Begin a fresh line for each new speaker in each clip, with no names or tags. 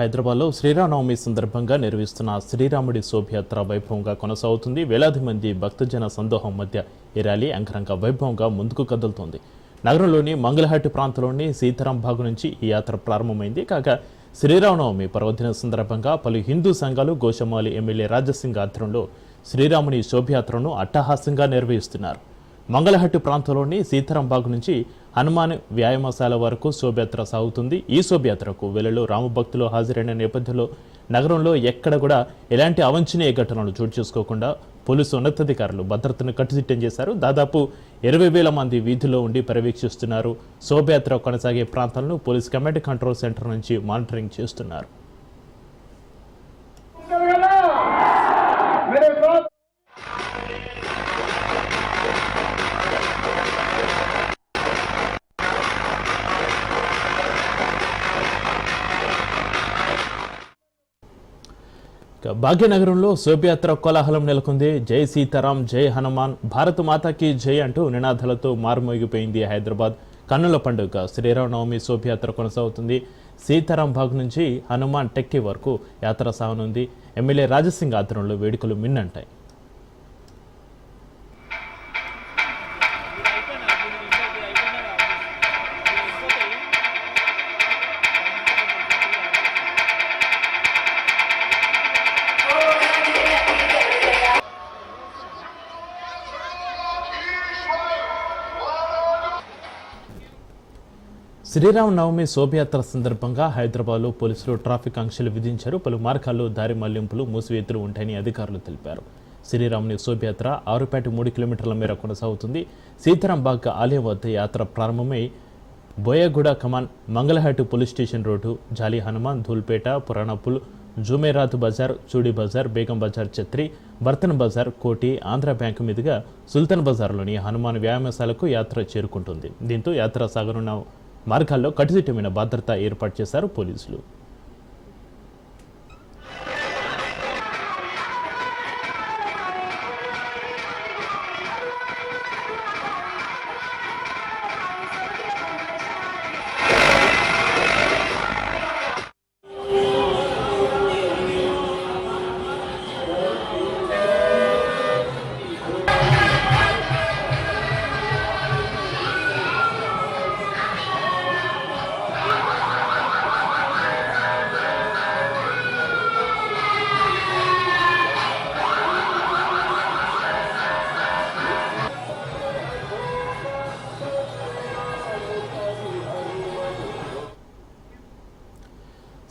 హైదరాబాద్లో శ్రీరామనవమి సందర్భంగా నిర్వహిస్తున్న శ్రీరాముడి శోభయాత్ర వైభవంగా కొనసాగుతుంది. వేలాది మంది భక్తజన సందోహం మధ్య ఈ ర్యాలీ అంగరంగ వైభవంగా ముందుకు కదులుతోంది. నగరంలోని మంగళహాటి ప్రాంతంలోని సీతారాంబాగు నుంచి ఈ యాత్ర ప్రారంభమైంది. కాగా శ్రీరామనవమి పర్వదిన సందర్భంగా పలు హిందూ సంఘాలు గోషమాలి ఎమ్మెల్యే రాజసింగ్ ఆధ్వర్యంలో శ్రీరాముని శోభయాత్రను అట్టహాసంగా నిర్వహిస్తున్నారు. మంగళహట్టు ప్రాంతంలోని సీతారాంబాగ్ నుంచి హనుమాన్ వ్యాయామశాల వరకు శోభయాత్ర సాగుతుంది. ఈ శోభయాత్రకు వెలులో రామభక్తులు హాజరైన నేపథ్యంలో నగరంలో ఎక్కడ కూడా ఎలాంటి అవంఛనీయ ఘటనలు చోటు చేసుకోకుండా పోలీసు ఉన్నతాధికారులు భద్రతను కట్టుదిట్టం చేశారు. దాదాపు ఇరవై వేల మంది వీధిలో ఉండి పర్యవేక్షిస్తున్నారు. శోభయాత్ర కొనసాగే ప్రాంతాలను పోలీస్ కమాండ్ కంట్రోల్ సెంటర్ నుంచి మానిటరింగ్ చేస్తున్నారు. భాగ్యనగరంలో శోభయాత్ర కోలాహలం నెలకొంది. జై సీతారాం జై హనుమాన్. భారత మాతాకి జై అంటూ నినాదాలతో మారుమోగిపోయింది హైదరాబాద్. కన్నుల పండుగ శ్రీరామనవమి శోభయాత్ర కొనసాగుతుంది. సీతారాం బాగ్ నుంచి హనుమాన్ టెక్కి వరకు యాత్ర సాగనుంది. ఎమ్మెల్యే రాజసింగ్ ఆధ్వర్యంలో వేడుకలు మిన్నంటాయి. శ్రీరామనవమి శోభయాత్ర సందర్భంగా హైదరాబాద్లో పోలీసులు ట్రాఫిక్ ఆంక్షలు విధించారు. పలు మార్గాల్లో దారి మళ్ళింపులు మూసివేతులు ఉంటాయని అధికారులు తెలిపారు. శ్రీరాముని శోభయాత్ర ఆరుపేట మూడు కిలోమీటర్ల మేర కొనసాగుతుంది. సీతారాంబాగ్ ఆలయం వద్ద యాత్ర ప్రారంభమై Boiguda Kaman Mangalhat police station road Jali Hanuman Dhoolpet పురాణపుల్ Jumerat Bazar Chudi Bazar Begum Bazar Chatri బర్తన్ Bazar కోటి ఆంధ్ర బ్యాంకు మీదుగా సుల్తాన్ బజార్లోని హనుమాన్ వ్యాయామశాలకు యాత్ర చేరుకుంటుంది. దీంతో యాత్ర సాగనున్న మార్గాల్లో కట్టుదిట్టమైన భద్రత ఏర్పాటు చేశారు పోలీసులు.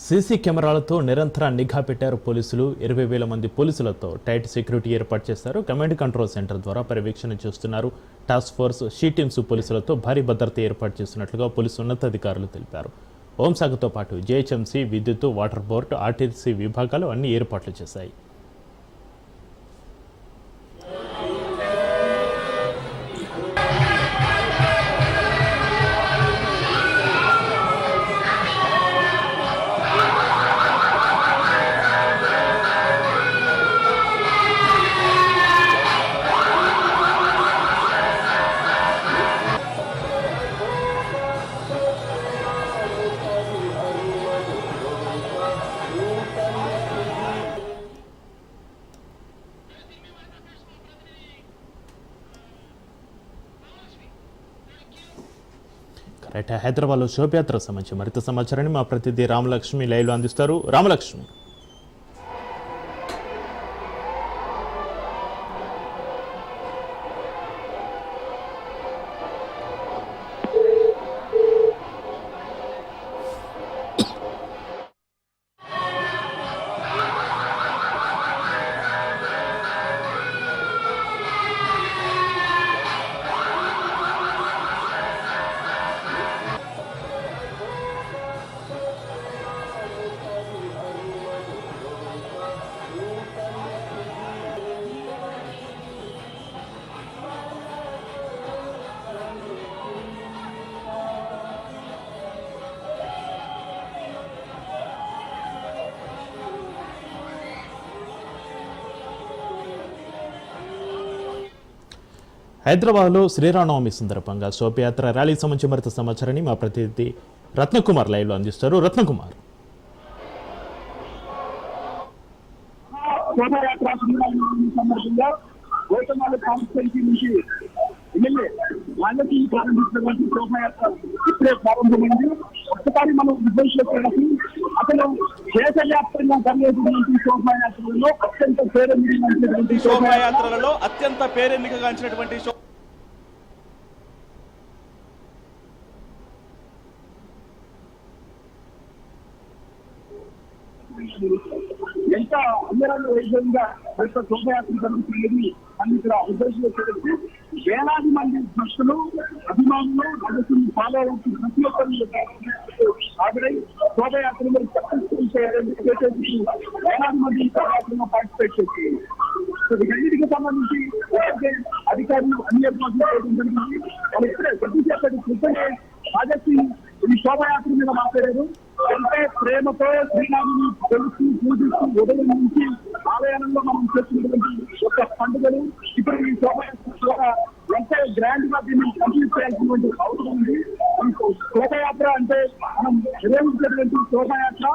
సీసీ కెమెరాలతో నిరంతర నిఘా పెట్టారు పోలీసులు. ఇరవై వేల మంది పోలీసులతో టైట్ సెక్యూరిటీ ఏర్పాటు చేశారు. కమాండ్ కంట్రోల్ సెంటర్ ద్వారా పర్యవేక్షణ చేస్తున్నారు. టాస్క్ ఫోర్స్ షీ టీమ్స్ పోలీసులతో భారీ భద్రత ఏర్పాటు చేస్తున్నట్లుగా పోలీసు ఉన్నతాధికారులు తెలిపారు. హోంశాఖతో పాటు జేహెచ్ఎంసీ విద్యుత్ వాటర్ బోర్డు ఆర్టీసీ విభాగాలు అన్ని ఏర్పాట్లు చేశాయి. హైదరాబాద్లో శోభయాత్ర సంబంధించి మరింత సమాచారాన్ని మా ప్రతినిధి రామలక్ష్మి లైవ్లో అందిస్తారు. రామలక్ష్మి. హైదరాబాద్లో శ్రీరామనవమి సందర్భంగా శోభయాత్ర ర్యాలీకి సంబంధించి మరింత సమాచారాన్ని మా ప్రతినిధి రత్నకుమార్ లైవ్లో అందిస్తారు. రత్నకుమార్.
శోభయాత్ర నుంచి ఎమ్మెల్యే వాళ్ళకి ప్రారంభించినటువంటి శోభయాత్ర ఇప్పుడే ప్రారంభమైంది. ఒకసారి మనం విశ్లేషించడానికి అసలు దేశవ్యాప్తంగా జరిగేటువంటి శోభయాత్రలలో అత్యంత పేరెన్నికైనటువంటి శోభయాత్ర.
శోభాయాత్రలలో అత్యంత పేరెన్నికగాంచినటువంటి
ఎంత అంగరంగ వైద్యంగా యొక్క శోభయాత్ర జరుగుతున్నది అని ఇక్కడ ఉద్దేశంలో ఉద్దేశించి వేలాది మంది భక్తులు అభిమానులు రాజకీయ ఫాలో అవుతున్న ప్రతి ఒక్కరు హాజరై శోభయాత్రలో సక్సెస్ఫుల్ వేలాది మంది ఈ శోభయాత్రలో పార్టిసిపేట్ చేస్తుంది సో వీటన్నిటికి సంబంధించి అధికారులు అన్ని ఏర్పాట్లు చేయడం జరిగింది. వాళ్ళు ఇప్పుడే కొద్దిసేపటి క్రితమే రాజశ్రీ ఈ శోభయాత్ర మీద మాట్లాడారు. అంటే ప్రేమతో శ్రీరాముని తెలుసు పూజిస్తూ ఉదయం నుంచి ఆలయంలో మనం చేసినటువంటి ఒక పండుగలు ఇప్పుడు ఈ శోభయాత్ర ఎంతో ఎంత గ్రాండ్గా దీన్ని కంప్లీట్ చేయాల్సినటువంటి అవసరం ఉంది. శోభయాత్ర అంటే మనం నిర్వహించినటువంటి శోభయాత్ర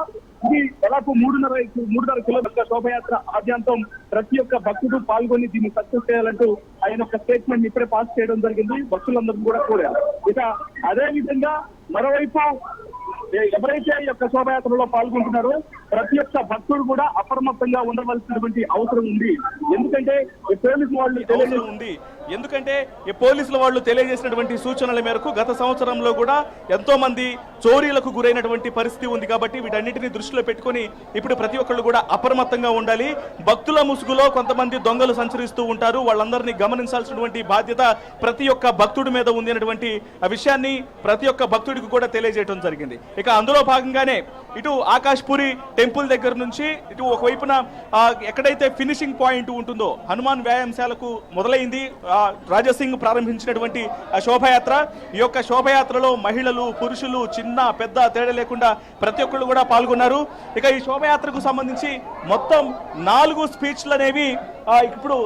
ఇది దాదాపు మూడున్నర మూడున్నర కిలోమీటర్ల శోభయాత్ర ఆద్యంతం ప్రతి ఒక్క భక్తుడు పాల్గొని దీన్ని సక్సెస్ చేయాలంటూ ఆయన ఒక స్టేట్మెంట్ ఇప్పుడే పాస్ చేయడం జరిగింది. భక్తులందరూ కూడా కోరారు. ఇక అదే విధంగా మరోవైపు ఎవరైతే ఈ యొక్క శోభాయాత్రలో పాల్గొంటున్నారో ప్రతి ఒక్క భక్తుడు కూడా అప్రమత్తంగా ఉండవలసినటువంటి అవసరం ఉంది. ఎందుకంటే ఈ పోలీసు వాళ్ళు
అవసరం ఉంది. ఎందుకంటే ఈ పోలీసుల వాళ్ళు తెలియజేసినటువంటి సూచనల మేరకు గత సంవత్సరంలో కూడా ఎంతో మంది చోరీలకు గురైనటువంటి పరిస్థితి ఉంది కాబట్టి వీటన్నిటిని దృష్టిలో పెట్టుకొని ఇప్పుడు ప్రతి ఒక్కళ్ళు కూడా అప్రమత్తంగా ఉండాలి. భక్తుల ముసుగులో కొంతమంది దొంగలు సంచరిస్తూ ఉంటారు. వాళ్ళందరినీ గమనించాల్సినటువంటి బాధ్యత ప్రతి ఒక్క భక్తుడి మీద ఉంది అనేటువంటి ఆ విషయాన్ని ప్రతి ఒక్క భక్తుడికి కూడా తెలియజేయడం జరిగింది. ఇక అందులో భాగంగానే ఇటు ఆకాష్పురి టెంపుల్ దగ్గర నుంచి ఇటు ఒకవైపున ఎక్కడైతే ఫినిషింగ్ పాయింట్ ఉంటుందో హనుమాన్ వ్యాయామశాలకు మొదలైంది రాజసింగ్ ప్రారంభించినటువంటి ఆ శోభయాత్ర. ఈ యొక్క శోభయాత్రలో మహిళలు పురుషులు చిన్న పెద్ద తేడా లేకుండా ప్రతి ఒక్కళ్ళు కూడా పాల్గొన్నారు. ఇక ఈ శోభయాత్రకు సంబంధించి మొత్తం నాలుగు స్పీచ్లు అనేవి ఇప్పుడు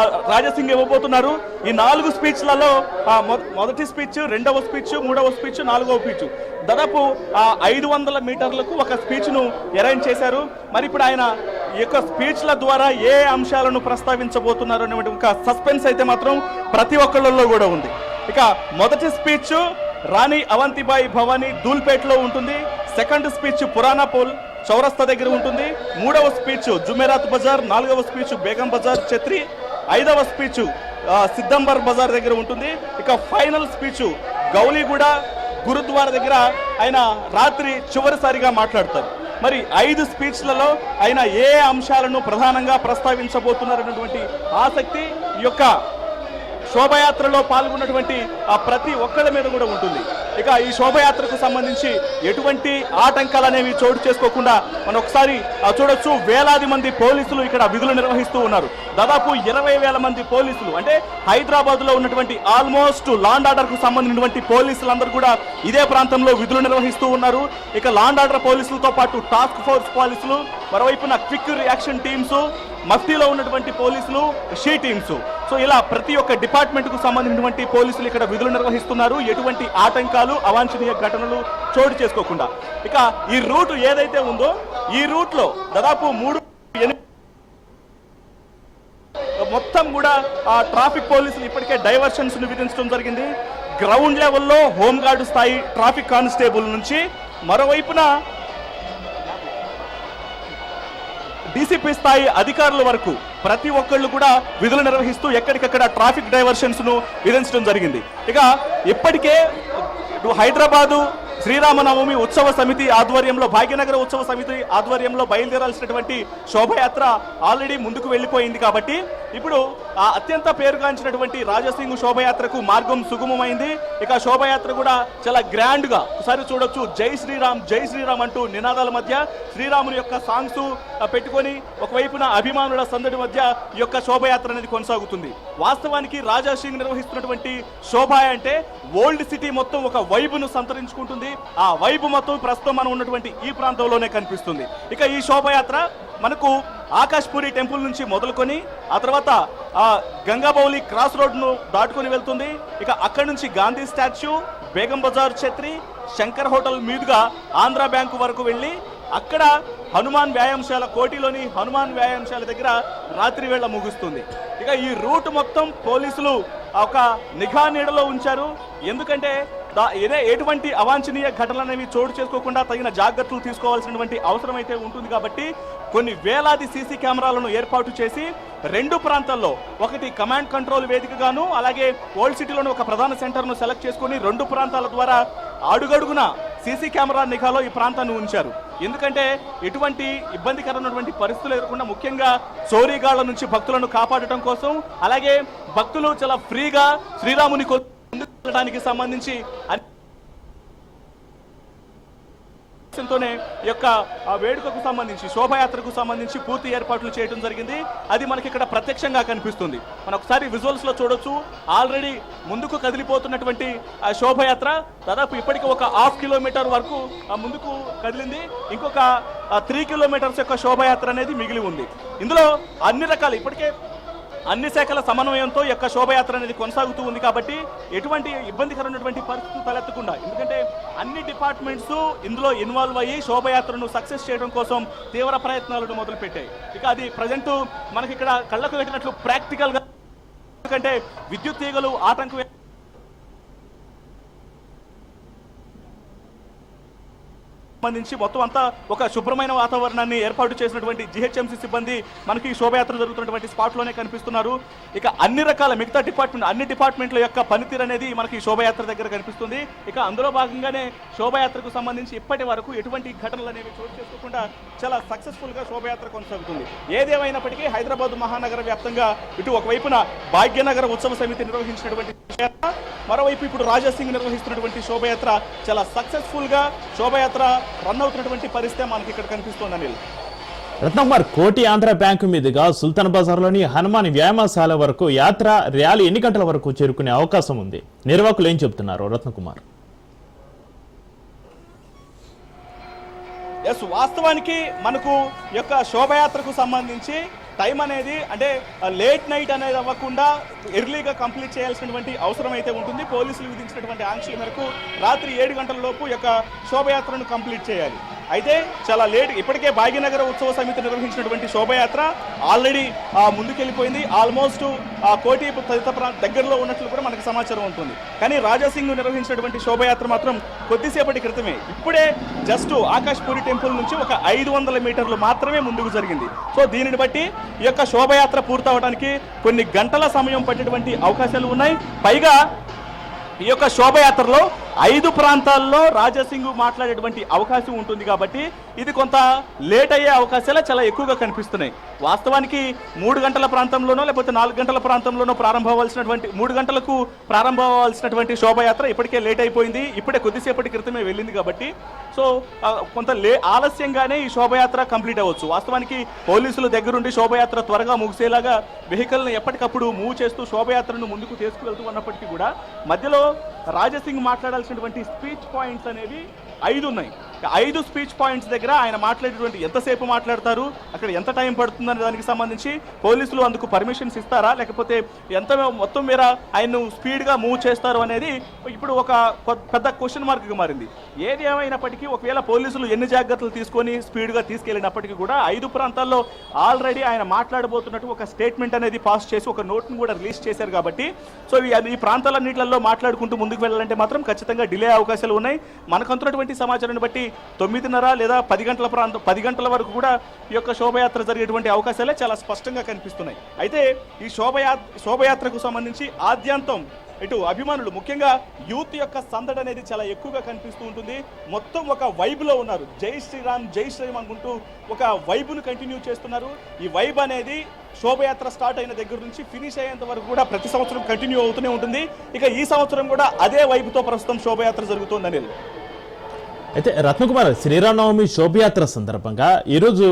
రాజసింగ్ ఇవ్వబోతున్నారు ఈ నాలుగు స్పీచ్లలో ఆ, మొ- మొదటి స్పీచ్ రెండవ స్పీచ్ మూడవ స్పీచ్ నాలుగవ స్పీచ్. దాదాపు ఆ, ఐదు వందల మీటర్లకు ఒక స్పీచ్ను అరేంజ్ చేశారు. మరి ఇప్పుడు ఆయన ఈ యొక్క స్పీచ్ల ద్వారా ఏ అంశాలను ప్రస్తావించబోతున్నారు అనేటువంటి ఒక సస్పెన్స్ అయితే మాత్రం ప్రతి ఒక్కళ్ళలో కూడా ఉంది. ఇక మొదటి స్పీచ్ రాణి అవంతిబాయి భవానీ దూల్పేట్లో ఉంటుంది. సెకండ్ స్పీచ్ పురాణా పోల్ చౌరస్తా దగ్గర ఉంటుంది. మూడవ స్పీచ్ జుమేరాత్ బజార్ నాలుగవ స్పీచ్ బేగం బజార్ ఛత్రి ఐదవ స్పీచ్ సిద్ధంబర్ బజార్ దగ్గర ఉంటుంది. ఇక ఫైనల్ స్పీచ్ గౌలీగూడ గురుద్వార దగ్గర ఆయన రాత్రి చివరిసారిగా మాట్లాడతారు. మరి ఐదు స్పీచ్లలో ఆయన ఏ అంశాలను ప్రధానంగా ప్రస్తావించబోతున్నారన్నటువంటి ఆసక్తి ఈ యొక్క శోభయాత్రలో పాల్గొన్నటువంటి ఆ ప్రతి ఒక్కళ్ళ మీద కూడా ఉంటుంది. ఇక ఈ శోభయాత్రకు సంబంధించి ఎటువంటి ఆటంకాలు అనేవి చోటు చేసుకోకుండా మనం ఒకసారి చూడొచ్చు వేలాది మంది పోలీసులు ఇక్కడ విధులు నిర్వహిస్తూ ఉన్నారు. దాదాపు ఇరవై వేల మంది పోలీసులు అంటే హైదరాబాద్లో ఉన్నటువంటి ఆల్మోస్ట్ లాండ్ ఆర్డర్కు సంబంధించినటువంటి పోలీసులందరూ కూడా ఇదే ప్రాంతంలో విధులు నిర్వహిస్తూ ఉన్నారు. ఇక లాండ్ ఆర్డర్ పోలీసులతో పాటు టాస్క్ ఫోర్స్ పోలీసులు మరోవైపున క్విక్ రియాక్షన్ టీమ్స్ మఫ్తీలో ఉన్నటువంటి పోలీసులు షీ టీమ్స్. సో ఇలా ప్రతి ఒక్క డిపార్ట్మెంట్కు సంబంధించినటువంటి పోలీసులు ఇక్కడ విధులు నిర్వహిస్తున్నారు. ఎటువంటి ఆటంకాలు అవాంఛనీయ ఘటనలు చోటు చేసుకోకుండా. ఇక ఈ రూట్ ఏదైతే ఉందో ఈ రూట్లో దాదాపు మూడు ఎనిమిది మొత్తం కూడా ఆ ట్రాఫిక్ పోలీసులు ఇప్పటికే డైవర్షన్స్ను విధించడం జరిగింది. గ్రౌండ్ లెవెల్లో హోంగార్డు స్థాయి ట్రాఫిక్ కానిస్టేబుల్ నుంచి మరోవైపున డీసీపీ స్థాయి అధికారుల వరకు ప్రతి ఒక్కళ్ళు కూడా విధులు నిర్వహిస్తూ ఎక్కడికక్కడ ట్రాఫిక్ డైవర్షన్స్ను విధించడం జరిగింది. ఇక ఇప్పటికే హైదరాబాదు శ్రీరామనవమి ఉత్సవ సమితి ఆధ్వర్యంలో భాగ్యనగర ఉత్సవ సమితి ఆధ్వర్యంలో బయలుదేరాల్సినటువంటి శోభయాత్ర ఆల్రెడీ ముందుకు వెళ్ళిపోయింది కాబట్టి ఇప్పుడు ఆ అత్యంత పేరుగాంచినటువంటి రాజసింగ్ శోభయాత్రకు మార్గం సుగమమైంది. ఇక శోభయాత్ర కూడా చాలా గ్రాండ్గా ఒకసారి చూడొచ్చు జై శ్రీరామ్ జై శ్రీరామ్ అంటూ నినాదాల మధ్య శ్రీరాముని యొక్క సాంగ్స్ పెట్టుకొని ఒకవైపున అభిమానుల సందడి మధ్య ఈ యొక్క శోభయాత్ర అనేది కొనసాగుతుంది. వాస్తవానికి రాజా సింగ్ నిర్వహిస్తున్నటువంటి శోభ అంటే ఓల్డ్ సిటీ మొత్తం ఒక వైబును సంతరించుకుంటుంది. ఆ వైబు మొత్తం ప్రస్తుతం మనం ఉన్నటువంటి ఈ ప్రాంతంలోనే కనిపిస్తుంది. ఇక ఈ శోభయాత్ర మనకు ఆకాష్పూరి టెంపుల్ నుంచి మొదలుకొని ఆ తర్వాత ఆ గంగాబౌలి క్రాస్ రోడ్ను దాటుకొని వెళ్తుంది. ఇక అక్కడి నుంచి గాంధీ స్టాచ్యూ బేగం బజార్ ఛత్రి శంకర్ హోటల్ మీదుగా ఆంధ్ర బ్యాంకు వరకు వెళ్ళి అక్కడ హనుమాన్ వ్యాయామశాల కోటిలోని హనుమాన్ వ్యాయామశాల దగ్గర రాత్రి వేళ ముగుస్తుంది. ఇక ఈ రూట్ మొత్తం పోలీసులు ఒక నిఘా నీడలో ఉంచారు. ఎందుకంటే ఎటువంటి అవాంఛనీయ ఘటనలు అనేవి చోటు చేసుకోకుండా తగిన జాగ్రత్తలు తీసుకోవాల్సినటువంటి అవసరం అయితే ఉంటుంది కాబట్టి కొన్ని వేలాది సీసీ కెమెరాలను ఏర్పాటు చేసి రెండు ప్రాంతాల్లో ఒకటి కమాండ్ కంట్రోల్ వేదికగాను అలాగే ఓల్డ్ సిటీలోని ఒక ప్రధాన సెంటర్ను సెలెక్ట్ చేసుకొని రెండు ప్రాంతాల ద్వారా అడుగడుగున సీసీ కెమెరా నిఘాలో ఈ ప్రాంతాన్ని ఉంచారు. ఎందుకంటే ఎటువంటి ఇబ్బందికరమైనటువంటి పరిస్థితులు ఎదుర్కొన్న ముఖ్యంగా చోరీగాళ్ళ నుంచి భక్తులను కాపాడటం కోసం అలాగే భక్తులు చాలా ఫ్రీగా శ్రీరాముని కొత్త వెళ్ళడానికి సంబంధించి తోనే యొక్క ఆ వేడుకకు సంబంధించి శోభయాత్రకు సంబంధించి పూర్తి ఏర్పాట్లు చేయడం జరిగింది. అది మనకి ఇక్కడ ప్రత్యక్షంగా కనిపిస్తుంది. మనం ఒకసారి విజువల్స్లో చూడొచ్చు. ఆల్రెడీ ముందుకు కదిలిపోతున్నటువంటి ఆ శోభయాత్ర దాదాపు ఇప్పటికి ఒక హాఫ్ కిలోమీటర్ వరకు ఆ ముందుకు కదిలింది. ఇంకొక త్రీ కిలోమీటర్స్ యొక్క శోభయాత్ర అనేది మిగిలి ఉంది. ఇందులో అన్ని రకాల ఇప్పటికే అన్ని శాఖల సమన్వయంతో యొక్క శోభయాత్ర అనేది కొనసాగుతూ ఉంది కాబట్టి ఎటువంటి ఇబ్బందికరమైనటువంటి పరిస్థితులు తలెత్తకుండా ఎందుకంటే అన్ని డిపార్ట్మెంట్స్ ఇందులో ఇన్వాల్వ్ అయ్యి శోభయాత్రను సక్సెస్ చేయడం కోసం తీవ్ర ప్రయత్నాలను మొదలుపెట్టాయి. ఇక అది ప్రజెంట్ మనకి ఇక్కడ కళ్ళకు పెట్టినట్లు ప్రాక్టికల్గా ఎందుకంటే విద్యుత్ తీగలు ఆటంకం సంబంధించి మొత్తం అంతా ఒక శుభ్రమైన వాతావరణాన్ని ఏర్పాటు చేసినటువంటి జిహెచ్ఎంసీ సిబ్బంది మనకి శోభయాత్ర జరుగుతున్నటువంటి స్పాట్లోనే కనిపిస్తున్నారు. ఇక అన్ని రకాల మిగతా డిపార్ట్మెంట్ అన్ని డిపార్ట్మెంట్ల యొక్క పనితీరు అనేది మనకి శోభయాత్ర దగ్గర కనిపిస్తుంది. ఇక అందులో భాగంగానే శోభయాత్రకు సంబంధించి ఇప్పటి వరకు ఎటువంటి ఘటనలు అనేవి చోటు చేసుకోకుండా చాలా సక్సెస్ఫుల్గా శోభయాత్ర కొనసాగుతుంది. ఏదేమైనప్పటికీ హైదరాబాద్ మహానగర వ్యాప్తంగా ఇటు ఒకవైపున భాగ్యనగర ఉత్సవ సమితి నిర్వహించినటువంటి మరోవైపు ఇప్పుడు రాజాసింగ్ నిర్వహిస్తున్నటువంటి శోభయాత్ర చాలా సక్సెస్ఫుల్గా శోభయాత్ర రన్ అవుతున్నటువంటి పరిస్థితి మనకి ఇక్కడ కనిపిస్తోంది అనిల్.
రత్నకుమార్ కోటి ఆంధ్ర బ్యాంకు మీదుగా సుల్తాన్ బజార్లోని హనుమాన్ వ్యాయామశాల వరకు యాత్ర ర్యాలీ ఎన్ని గంటల వరకు చేరుకునే అవకాశం ఉంది? నిర్వాహకులు ఏం చెబుతున్నారు రత్నకుమార్.
ఎస్ వాస్తవానికి మనకు యొక్క శోభయాత్రకు సంబంధించి టైం అనేది అంటే లేట్ నైట్ అనేది అవ్వకుండా ఎర్లీగా కంప్లీట్ చేయాల్సినటువంటి అవసరం అయితే ఉంటుంది. పోలీసులు విధించినటువంటి ఆంక్షల మేరకు రాత్రి ఏడు గంటల లోపు యొక్క శోభయాత్రను కంప్లీట్ చేయాలి. అయితే చాలా లేట్ ఇప్పటికే భాగ్యనగర ఉత్సవ సమితి నిర్వహించినటువంటి శోభయాత్ర ఆల్రెడీ ముందుకెళ్ళిపోయింది. ఆల్మోస్ట్ ఆ కోటి తదితర దగ్గరలో ఉన్నట్లు కూడా మనకు సమాచారం ఉంటుంది. కానీ రాజాసింగ్ నిర్వహించినటువంటి శోభయాత్ర మాత్రం కొద్దిసేపటి క్రితమే. ఇప్పుడే జస్ట్ ఆకాష్ పూరి టెంపుల్ నుంచి ఒక ఐదు వందల మీటర్లు మాత్రమే ముందుకు జరిగింది. సో దీనిని బట్టి ఈ యొక్క శోభయాత్ర పూర్తవడానికి కొన్ని గంటల సమయం పట్టేటువంటి అవకాశాలు ఉన్నాయి. పైగా ఈ యొక్క శోభయాత్రలో ఐదు ప్రాంతాల్లో రాజాసింగ్ మాట్లాడేటువంటి అవకాశం ఉంటుంది కాబట్టి ఇది కొంత లేట్ అయ్యే అవకాశాలు చాలా ఎక్కువగా కనిపిస్తున్నాయి. వాస్తవానికి మూడు గంటల ప్రాంతంలోనో లేకపోతే నాలుగు గంటల ప్రాంతంలోనో ప్రారంభమవలసినటువంటి మూడు గంటలకు ప్రారంభమవలసినటువంటి శోభయాత్ర ఇప్పటికే లేట్ అయిపోయింది. ఇప్పుడే కొద్దిసేపటి క్రితమే వెళ్ళింది కాబట్టి. సో కొంత లే ఆలస్యంగానే ఈ శోభయాత్ర కంప్లీట్ అవ్వచ్చు. వాస్తవానికి పోలీసుల దగ్గరుండి శోభయాత్ర త్వరగా ముగిసేలాగా వెహికల్ని ఎప్పటికప్పుడు మూవ్ చేస్తూ శోభయాత్రను ముందుకు తీసుకువెళ్తూ ఉన్నప్పటికీ కూడా మధ్యలో రాజసింగ్ మాట్లాడాల్సినటువంటి స్పీచ్ పాయింట్స్ అనేవి ఐదు ఉన్నాయి ఐదు స్పీచ్ పాయింట్స్ దగ్గర ఆయన మాట్లాడేటువంటి ఎంతసేపు మాట్లాడతారు అక్కడ ఎంత టైం పడుతుందనే దానికి సంబంధించి పోలీసులు అందుకు పర్మిషన్స్ ఇస్తారా? లేకపోతే ఎంత మొత్తం మేర ఆయన్ను స్పీడ్గా మూవ్ చేస్తారు అనేది ఇప్పుడు ఒక పెద్ద క్వశ్చన్ మార్క్గా మారింది. ఏది ఏమైనప్పటికీ ఒకవేళ పోలీసులు ఎన్ని జాగ్రత్తలు తీసుకొని స్పీడ్గా తీసుకెళ్ళినప్పటికీ కూడా ఐదు ప్రాంతాల్లో ఆల్రెడీ ఆయన మాట్లాడబోతున్నట్టు ఒక స్టేట్మెంట్ అనేది పాస్ చేసి ఒక నోట్ను కూడా రిలీజ్ చేశారు కాబట్టి సో ఈ ఈ ప్రాంతాలన్నింటిలో మాట్లాడుకుంటూ ముందుకు వెళ్ళాలంటే మాత్రం ఖచ్చితంగా డిలే అవకాశాలు ఉన్నాయి. మనకు అందుతున్నటువంటి సమాచారాన్ని బట్టి తొమ్మిదిన్నర లేదా పది గంటల ప్రాంతం పది గంటల వరకు కూడా ఈ యొక్క శోభయాత్ర జరిగేటువంటి అవకాశాలే చాలా స్పష్టంగా కనిపిస్తున్నాయి. అయితే ఈ శోభయాత్ర శోభయాత్రకు సంబంధించి ఆద్యాంతం ఇటు అభిమానులు ముఖ్యంగా యూత్ యొక్క సందడి అనేది చాలా ఎక్కువగా కనిపిస్తూ ఉంటుంది. మొత్తం ఒక వైబ్లో ఉన్నారు. జై శ్రీరామ్ జై శ్రీరామ్ అనుకుంటూ ఒక వైబును కంటిన్యూ చేస్తున్నారు. ఈ వైబ్ అనేది శోభయాత్ర స్టార్ట్ అయిన దగ్గర నుంచి ఫినిష్ అయ్యేంత వరకు కూడా ప్రతి సంవత్సరం కంటిన్యూ అవుతూనే ఉంటుంది. ఇక ఈ సంవత్సరం కూడా అదే వైబుతో ప్రస్తుతం శోభయాత్ర జరుగుతుంది అనిల్.
అయితే రత్నకుమార్ శ్రీరామనవమి శోభయాత్ర సందర్భంగా ఈరోజు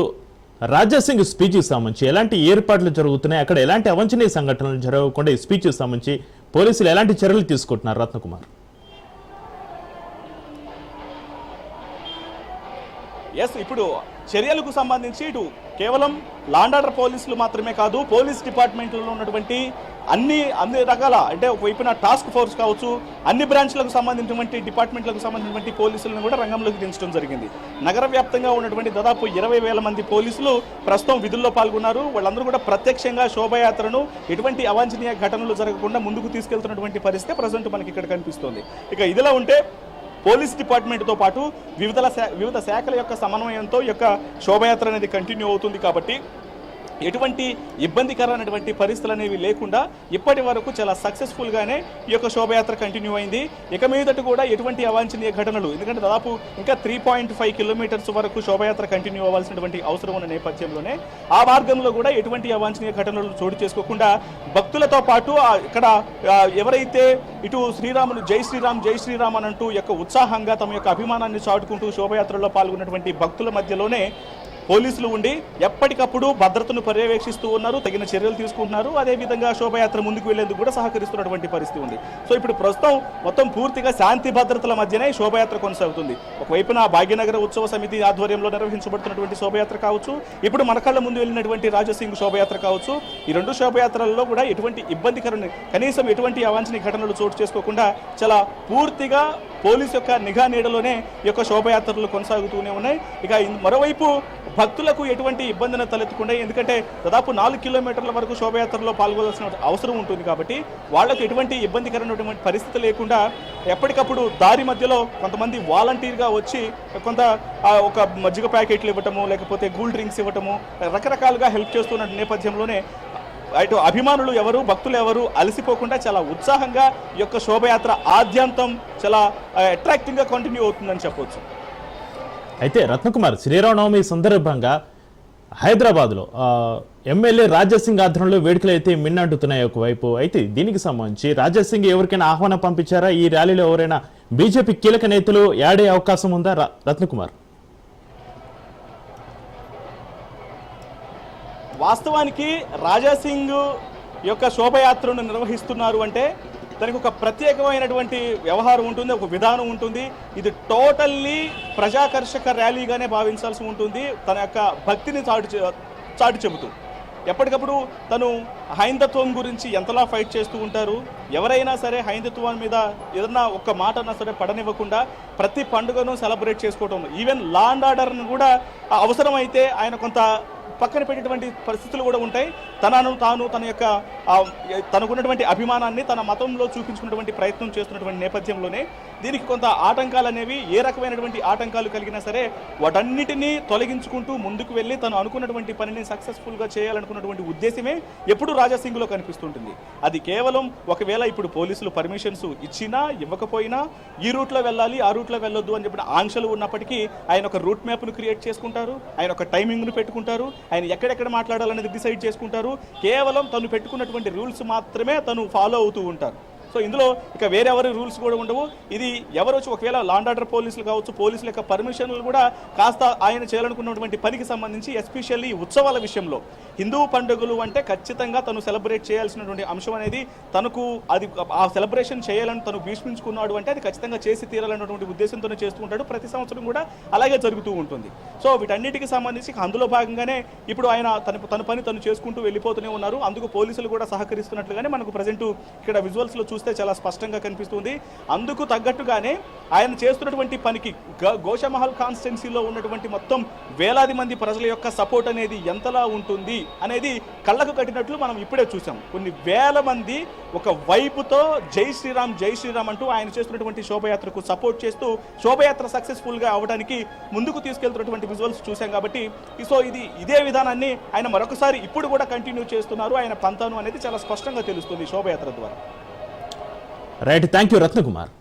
రాజాసింగ్ స్పీచ్కి సంబంధించి ఎలాంటి ఏర్పాట్లు జరుగుతున్నాయి? అక్కడ ఎలాంటి అవంచనీయ సంఘటనలు జరగకుండా ఈ స్పీచ్కి సంబంధించి పోలీసులు ఎలాంటి చర్యలు తీసుకుంటున్నారు రత్నకుమార్?
ఎస్ ఇప్పుడు చర్యలకు సంబంధించి ఇటు కేవలం లాండ్ ఆర్డర్ పోలీసులు మాత్రమే కాదు పోలీస్ డిపార్ట్మెంట్లో ఉన్నటువంటి అన్ని అన్ని రకాల అంటే ఒకవైపున టాస్క్ ఫోర్స్ కావచ్చు అన్ని బ్రాంచ్లకు సంబంధించినటువంటి డిపార్ట్మెంట్లకు సంబంధించినటువంటి పోలీసులను కూడా రంగంలోకి దించడం జరిగింది. నగర వ్యాప్తంగా ఉన్నటువంటి దాదాపు ఇరవై వేల మంది పోలీసులు ప్రస్తుతం విధుల్లో పాల్గొన్నారు. వాళ్ళందరూ కూడా ప్రత్యక్షంగా శోభయాత్రను ఎటువంటి అవాంఛనీయ ఘటనలు జరగకుండా ముందుకు తీసుకెళ్తున్నటువంటి పరిస్థితి ప్రజెంట్ మనకి ఇక్కడ కనిపిస్తోంది. ఇక ఇదిలా ఉంటే పోలీస్ డిపార్ట్మెంట్తో పాటు వివిధ వివిధ శాఖల యొక్క సమన్వయంతో ఈ యొక్క శోభయాత్ర అనేది కంటిన్యూ అవుతుంది కాబట్టి ఎటువంటి ఇబ్బందికరమైనటువంటి పరిస్థితులు అనేవి లేకుండా ఇప్పటి వరకు చాలా సక్సెస్ఫుల్గానే ఈ యొక్క శోభయాత్ర కంటిన్యూ అయింది. ఇక మీదట కూడా ఎటువంటి అవాంఛనీయ ఘటనలు ఎందుకంటే దాదాపు ఇంకా త్రీ పాయింట్ ఫైవ్ కిలోమీటర్స్ వరకు శోభయాత్ర కంటిన్యూ అవ్వాల్సినటువంటి అవసరం ఉన్న నేపథ్యంలోనే ఆ మార్గంలో కూడా ఎటువంటి అవాంఛనీయ ఘటనలు చోటు చేసుకోకుండా భక్తులతో పాటు ఇక్కడ ఎవరైతే ఇటు శ్రీరాములు జై శ్రీరామ్ జై శ్రీరామ్ అని అంటూ యొక్క ఉత్సాహంగా తమ యొక్క అభిమానాన్ని చాటుకుంటూ శోభయాత్రలో పాల్గొన్నటువంటి భక్తుల మధ్యలోనే పోలీసులు ఉండి ఎప్పటికప్పుడు భద్రతను పర్యవేక్షిస్తూ ఉన్నారు తగిన చర్యలు తీసుకుంటున్నారు. అదేవిధంగా శోభయాత్ర ముందుకు వెళ్ళేందుకు కూడా సహకరిస్తున్నటువంటి పరిస్థితి ఉంది. సో ఇప్పుడు ప్రస్తుతం మొత్తం పూర్తిగా శాంతి భద్రతల మధ్యనే శోభయాత్ర కొనసాగుతుంది. ఒకవైపున భాగ్యనగర ఉత్సవ సమితి ఆధ్వర్యంలో నిర్వహించబడుతున్నటువంటి శోభయాత్ర కావచ్చు ఇప్పుడు మన కళ్ళ ముందు వెళ్ళినటువంటి రాజసింగ్ శోభయాత్ర కావచ్చు ఈ రెండు శోభయాత్రలలో కూడా ఎటువంటి ఇబ్బందికరమైన కనీసం ఎటువంటి అవాంఛనీయ ఘటనలు చోటు చేసుకోకుండా చాలా పూర్తిగా పోలీస్ యొక్క నిఘా నీడలోనే ఈ యొక్క శోభయాత్రలు కొనసాగుతూనే ఉన్నాయి. ఇక మరోవైపు భక్తులకు ఎటువంటి ఇబ్బందిని తలెత్తకుండా ఎందుకంటే దాదాపు నాలుగు కిలోమీటర్ల వరకు శోభయాత్రలో పాల్గొనాల్సిన అవసరం ఉంటుంది కాబట్టి వాళ్ళకు ఎటువంటి ఇబ్బందికరమైనటువంటి పరిస్థితి లేకుండా ఎప్పటికప్పుడు దారి మధ్యలో కొంతమంది వాలంటీర్గా వచ్చి కొంత ఒక మజ్జిగ ప్యాకెట్లు ఇవ్వటము లేకపోతే కూల్ డ్రింక్స్ ఇవ్వటము రకరకాలుగా హెల్ప్ చేస్తున్న నేపథ్యంలోనే అటు అభిమానులు ఎవరు భక్తులు ఎవరు అలసిపోకుండా చాలా ఉత్సాహంగా ఈ యొక్క శోభయాత్ర ఆద్యంతం చాలా అట్రాక్టింగ్గా కంటిన్యూ అవుతుందని చెప్పవచ్చు
అయితే రత్నకుమార్ శ్రీరామనవమి సందర్భంగా హైదరాబాద్లో ఎమ్మెల్యే రాజాసింగ్ ఆధ్వర్యంలో వేడుకలు అయితే మిన్నంటుతున్నాయి ఒకవైపు. అయితే దీనికి సంబంధించి రాజాసింగ్ ఎవరికైనా ఆహ్వానం పంపించారా? ఈ ర్యాలీలో ఎవరైనా బీజేపీ కీలక నేతలు యాడే అవకాశం ఉందా? రత్నకుమార్.
వాస్తవానికి రాజాసింగ్ యొక్క శోభయాత్రను నిర్వహిస్తున్నారు అంటే దానికి ఒక ప్రత్యేకమైనటువంటి వ్యవహారం ఉంటుంది ఒక విధానం ఉంటుంది. ఇది టోటల్లీ ప్రజాకర్షక ర్యాలీగానే భావించాల్సి ఉంటుంది. తన యొక్క భక్తిని చాటు చాటు చెబుతూ. ఎప్పటికప్పుడు తను హైందత్వం గురించి ఎంతలా ఫైట్ చేస్తూ ఉంటారు ఎవరైనా సరే హైందత్వం మీద ఏదన్నా ఒక్క మాట అన్నా సరే పడనివ్వకుండా ప్రతి పండుగను సెలబ్రేట్ చేసుకోవటం. ఈవెన్ లా అండ్ ఆర్డర్ను కూడా అవసరమైతే ఆయన కొంత పక్కన పెట్టేటువంటి పరిస్థితులు కూడా ఉంటాయి. తనను తాను తన యొక్క తనకున్నటువంటి అభిమానాన్ని తన మతంలో చూపించుకున్నటువంటి ప్రయత్నం చేస్తున్నటువంటి నేపథ్యంలోనే దీనికి కొంత ఆటంకాలు అనేవి ఏ రకమైనటువంటి ఆటంకాలు కలిగినా సరే వాటన్నిటినీ తొలగించుకుంటూ ముందుకు వెళ్ళి తను అనుకున్నటువంటి పనిని సక్సెస్ఫుల్గా చేయాలనుకున్నటువంటి ఉద్దేశమే ఎప్పుడు రాజాసింగ్లో కనిపిస్తుంటుంది. అది కేవలం ఒకవేళ ఇప్పుడు పోలీసులు పర్మిషన్స్ ఇచ్చినా ఇవ్వకపోయినా ఈ రూట్లో వెళ్ళాలి ఆ రూట్లో వెళ్ళొద్దు అని చెప్పిన ఆంక్షలు ఉన్నప్పటికీ ఆయన ఒక రూట్ మ్యాప్ను క్రియేట్ చేసుకుంటారు. ఆయన ఒక టైమింగ్ను పెట్టుకుంటారు. ఆయన ఎక్కడెక్కడ మాట్లాడాలనేది డిసైడ్ చేసుకుంటారు. కేవలం తను పెట్టుకున్నటువంటి రూల్స్ మాత్రమే తను ఫాలో అవుతూ ఉంటారు. సో ఇందులో ఇక వేరెవరి రూల్స్ కూడా ఉండవు. ఇది ఎవరు వచ్చి ఒకవేళ లాండ్ ఆర్డర్ పోలీసులు కావచ్చు పోలీసుల యొక్క పర్మిషన్లు కూడా కాస్త ఆయన చేయాలనుకున్నటువంటి పనికి సంబంధించి ఎస్పెషల్లీ ఉత్సవాల విషయంలో. హిందూ పండుగలు అంటే ఖచ్చితంగా తను సెలబ్రేట్ చేయాల్సినటువంటి అంశం అనేది తనకు అది ఆ సెలబ్రేషన్ చేయాలని తను భీష్మించుకున్నాడు అంటే అది ఖచ్చితంగా చేసి తీరాలన్నటువంటి ఉద్దేశంతోనే చేస్తూ ఉంటాడు ప్రతి సంవత్సరం కూడా అలాగే జరుగుతూ ఉంటుంది. సో వీటన్నిటికి సంబంధించి అందులో భాగంగానే ఇప్పుడు ఆయన తన తన పని తను చేసుకుంటూ వెళ్ళిపోతూనే ఉన్నారు. అందుకు పోలీసులు కూడా సహకరిస్తున్నట్లుగానే మనకు ప్రజెంట్ ఇక్కడ విజువల్స్లో చూస్తే చాలా స్పష్టంగా కనిపిస్తుంది. అందుకు తగ్గట్టుగానే ఆయన చేస్తున్నటువంటి పనికి గ- గోషమహల్ కాన్స్టిట్యున్సీలో ఉన్నటువంటి మొత్తం వేలాది మంది ప్రజల యొక్క సపోర్ట్ అనేది ఎంతలా ఉంటుంది అనేది కళ్ళకు కట్టినట్లు మనం ఇప్పుడే చూసాం కొన్ని వేల మంది ఒక వైపుతో జై శ్రీరామ్ జై శ్రీరామ్ అంటూ ఆయన చేస్తున్నటువంటి శోభయాత్రకు సపోర్ట్ చేస్తూ శోభయాత్ర సక్సెస్ఫుల్గా అవడానికి ముందుకు తీసుకెళ్తున్నటువంటి విజువల్స్ చూసాం కాబట్టి సో ఇది ఇదే విధానాన్ని ఆయన మరొకసారి ఇప్పుడు కూడా కంటిన్యూ చేస్తున్నారు. ఆయన పంతాను అనేది చాలా స్పష్టంగా తెలుస్తుంది శోభయాత్ర ద్వారా.
Right thank you Ratnakumar